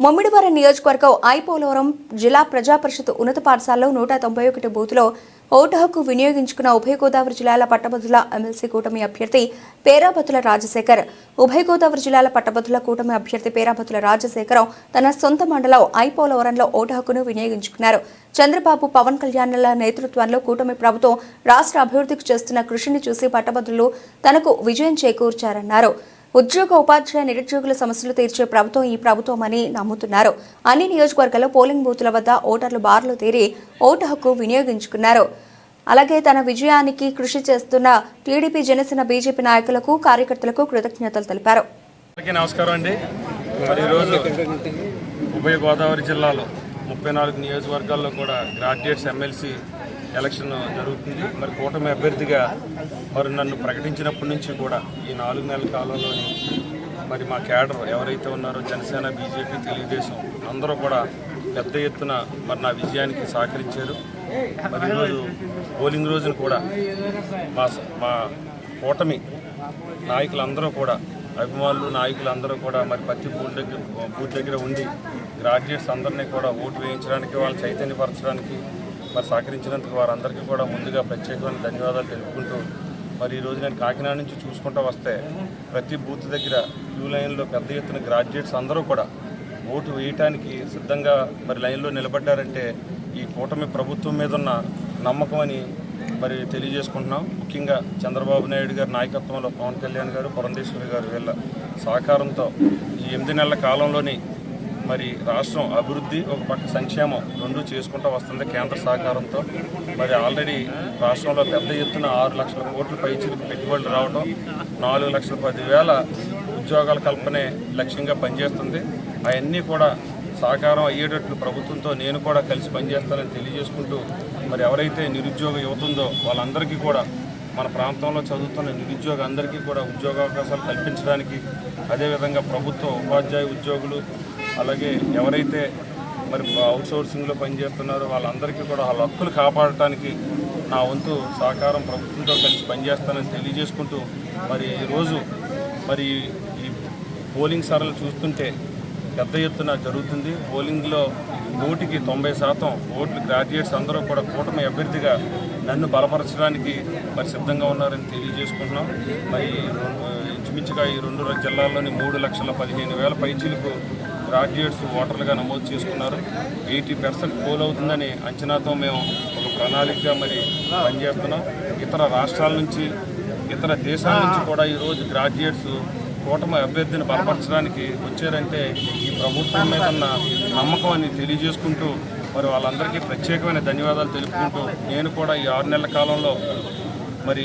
మమ్మిడివారం నియోజకవర్గం ఐపోలవరం జిల్లా ప్రజా పరిషత్ ఉన్నత పాఠశాలలో నూట తొంభై ఒకటి బూత్లో ఓటు హక్కు వినియోగించుకున్న ఉభయ గోదావరి జిల్లాల పట్టభద్రుల ఎమ్మెల్సీ కూటమి అభ్యర్థి పేరాబతుల రాజశేఖర్. ఉభయ గోదావరి జిల్లాల పట్టభద్రుల కూటమి అభ్యర్థి పేరాబతుల రాజశేఖరం తన సొంత మండలం ఐపోలవరంలో ఓటు హక్కును వినియోగించుకున్నారు. చంద్రబాబు పవన్ కళ్యాణ్ల నేతృత్వంలో కూటమి ప్రభుత్వం రాష్ట్ర అభివృద్ధికి చేస్తున్న కృషిని చూసి పట్టభద్రులు తనకు విజయం చేకూర్చారన్నారు. ఉద్యోగ ఉపాధ్యాయ నిరుద్యోగుల సమస్యలు తీర్చే ప్రభుత్వం ఈ ప్రభుత్వం అని నమ్ముతున్నారు. అన్ని నియోజకవర్గాల్లో పోలింగ్ బూతుల వద్ద ఓటర్లు బార్లు తీరి ఓటు హక్కు వినియోగించుకున్నారు. అలాగే తన విజయానికి కృషి చేస్తున్న టీడీపీ జనసేన బీజేపీ నాయకులకు కార్యకర్తలకు కృతజ్ఞతలు తెలిపారు. నమస్కారం అండి. మరి ఈరోజు ఉభయ గోదావరి జిల్లాలో ముప్పై నాలుగు నియోజకవర్గాల్లో కూడా గ్రాడ్యుయేట్స్ ఎమ్మెల్సీ ఎలక్షన్ జరుగుతుంది. మరి కూటమి అభ్యర్థిగా మరి నన్ను ప్రకటించినప్పటి నుంచి కూడా ఈ నాలుగు నెలల కాలంలోని మరి మా క్యాడర్ ఎవరైతే ఉన్నారో జనసేన బీజేపీ తెలుగుదేశం అందరూ కూడా పెద్ద ఎత్తున మరి నా విజయానికి సహకరించారు. మరి ఈరోజు పోలింగ్ రోజున కూడా మా మా కూటమి నాయకులందరూ కూడా అభిమానులు నాయకులు అందరూ కూడా మరి ప్రతి బూత్ దగ్గర బూత్ దగ్గర ఉండి గ్రాడ్యుయేట్స్ అందరినీ కూడా ఓటు వేయించడానికి వాళ్ళని చైతన్యపరచడానికి మరి సహకరించినందుకు వారందరికీ కూడా ముందుగా ప్రత్యేకమైన ధన్యవాదాలు తెలుపుకుంటూ మరి ఈ నేను కాకినాడ నుంచి చూసుకుంటూ వస్తే ప్రతి బూత్ దగ్గర క్యూ లైన్లో పెద్ద ఎత్తున గ్రాడ్యుయేట్స్ అందరూ కూడా ఓటు వేయటానికి సిద్ధంగా మరి లైన్లో నిలబడ్డారంటే ఈ కూటమి ప్రభుత్వం మీద ఉన్న నమ్మకం అని మరి తెలియజేసుకుంటున్నాం. ముఖ్యంగా చంద్రబాబు నాయుడు గారి నాయకత్వంలో పవన్ కళ్యాణ్ గారు పురంధేశ్వరి గారు వీళ్ళ సహకారంతో ఈ ఎనిమిది నెలల కాలంలోని మరి రాష్ట్రం అభివృద్ధి ఒక పక్క సంక్షేమం రెండు చేసుకుంటూ వస్తుంది కేంద్ర సహకారంతో. మరి ఆల్రెడీ రాష్ట్రంలో పెద్ద ఎత్తున ఆరు లక్షల కోట్ల పైచిలకు పెట్టుబడులు రావడం నాలుగు లక్షల పదివేల ఉద్యోగాల కల్పనే లక్ష్యంగా పనిచేస్తుంది. అవన్నీ కూడా సహకారం అయ్యేటట్లు ప్రభుత్వంతో నేను కూడా కలిసి పనిచేస్తానని తెలియజేసుకుంటూ మరి ఎవరైతే నిరుద్యోగ యువత ఉందో వాళ్ళందరికీ కూడా మన ప్రాంతంలో చదువుతున్న నిరుద్యోగ అందరికీ కూడా ఉద్యోగావకాశాలు కల్పించడానికి అదేవిధంగా ప్రభుత్వ ఉపాధ్యాయ ఉద్యోగులు అలాగే ఎవరైతే మరి అవుట్సోర్సింగ్లో పనిచేస్తున్నారో వాళ్ళందరికీ కూడా వాళ్ళ హక్కులు కాపాడటానికి నా వంతు సహకారం ప్రభుత్వంతో కలిసి పనిచేస్తానని తెలియజేసుకుంటూ మరి ఈరోజు మరి ఈ పోలింగ్ సరళి చూస్తుంటే పెద్ద ఎత్తున జరుగుతుంది. పోలింగ్లో నూటికి తొంభై శాతం ఓట్లు గ్రాడ్యుయేట్స్ అందరూ కూడా కూటమి అభ్యర్థిగా నన్ను బలపరచడానికి మరి సిద్ధంగా ఉన్నారని తెలియజేసుకుంటున్నాం. మరి ఇంచుమించుగా ఈ రెండు జిల్లాల్లోని మూడు లక్షల పదిహేను వేల పైచీలకు గ్రాడ్యుయేట్స్ ఓటర్లుగా నమోదు చేసుకున్నారు. ఎయిటీ పర్సెంట్ పోల్ అవుతుందని అంచనాతో మేము ఒక ప్రణాళికగా మరి పనిచేస్తున్నాం. ఇతర రాష్ట్రాల నుంచి ఇతర దేశాల నుంచి కూడా ఈరోజు గ్రాడ్యుయేట్స్ కూటమి అభ్యర్థిని బలపరచడానికి వచ్చారంటే ఈ ప్రభుత్వం మీద ఉన్న నమ్మకం అని తెలియజేసుకుంటూ మరి వాళ్ళందరికీ ప్రత్యేకమైన ధన్యవాదాలు తెలుపుకుంటూ నేను కూడా ఈ ఆరు నెలల కాలంలో మరి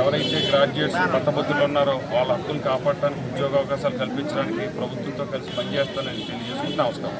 ఎవరైతే గ్రాడ్యుయేట్స్ మతబద్ధులు ఉన్నారో వాళ్ళ హక్కులు కాపాడటానికి ఉద్యోగ అవకాశాలు కల్పించడానికి ప్రభుత్వంతో కలిసి పనిచేస్తానని తెలియజేసుకుంటే నమస్కారం.